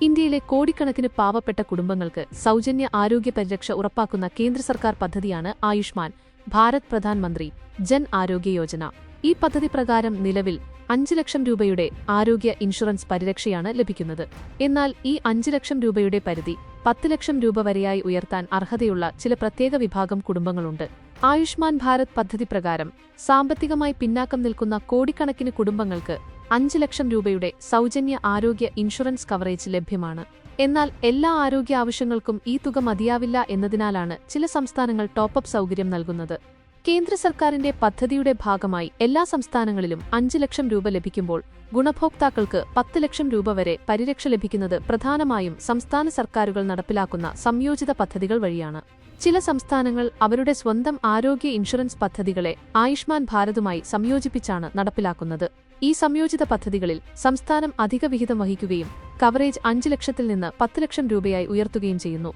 ഇന്ത്യയിലെ കോടിക്കണക്കിന് പാവപ്പെട്ട കുടുംബങ്ങൾക്ക് സൗജന്യ ആരോഗ്യ പരിരക്ഷ ഉറപ്പാക്കുന്ന കേന്ദ്ര സർക്കാർ പദ്ധതിയാണ് ആയുഷ്മാൻ ഭാരത് പ്രധാൻമന്ത്രി ജൻ ആരോഗ്യ യോജന. ഈ പദ്ധതി പ്രകാരം നിലവിൽ അഞ്ച് ലക്ഷം രൂപയുടെ ആരോഗ്യ ഇൻഷുറൻസ് പരിരക്ഷയാണ് ലഭിക്കുന്നത്. എന്നാൽ ഈ അഞ്ച് ലക്ഷം രൂപയുടെ പരിധി പത്ത് ലക്ഷം രൂപ വരെയായി ഉയർത്താൻ അർഹതയുള്ള ചില പ്രത്യേക വിഭാഗം കുടുംബങ്ങളുണ്ട്. ആയുഷ്മാൻ ഭാരത് പദ്ധതി പ്രകാരം സാമ്പത്തികമായി പിന്നാക്കം നിൽക്കുന്ന കോടിക്കണക്കിന് കുടുംബങ്ങൾക്ക് അഞ്ച് ലക്ഷം രൂപയുടെ സൗജന്യ ആരോഗ്യ ഇൻഷുറൻസ് കവറേജ് ലഭ്യമാണ്. എന്നാൽ എല്ലാ ആരോഗ്യ ആവശ്യങ്ങൾക്കും ഈ തുക മതിയാവില്ല എന്നതിനാലാണ് ചില സംസ്ഥാനങ്ങൾ ടോപ്പപ്പ് സൗകര്യം നൽകുന്നത്. കേന്ദ്ര സർക്കാരിന്റെ പദ്ധതിയുടെ ഭാഗമായി എല്ലാ സംസ്ഥാനങ്ങളിലും അഞ്ച് ലക്ഷം രൂപ ലഭിക്കുമ്പോൾ ഗുണഭോക്താക്കൾക്ക് പത്ത് ലക്ഷം രൂപ വരെ പരിരക്ഷ ലഭിക്കുന്നത് പ്രധാനമായും സംസ്ഥാന സർക്കാരുകൾ നടപ്പിലാക്കുന്ന സംയോജിത പദ്ധതികൾ വഴിയാണ്. ചില സംസ്ഥാനങ്ങൾ അവരുടെ സ്വന്തം ആരോഗ്യ ഇൻഷുറൻസ് പദ്ധതികളെ ആയുഷ്മാൻ ഭാരതുമായി സംയോജിപ്പിച്ചാണ് നടപ്പിലാക്കുന്നത്. ഈ സംയോജിത പദ്ധതികളിൽ സംസ്ഥാനം അധിക വിഹിതം വഹിക്കുകയും കവറേജ് അഞ്ച് ലക്ഷത്തിൽ നിന്ന് പത്ത് ലക്ഷം രൂപയായി ഉയർത്തുകയും ചെയ്യുന്നു.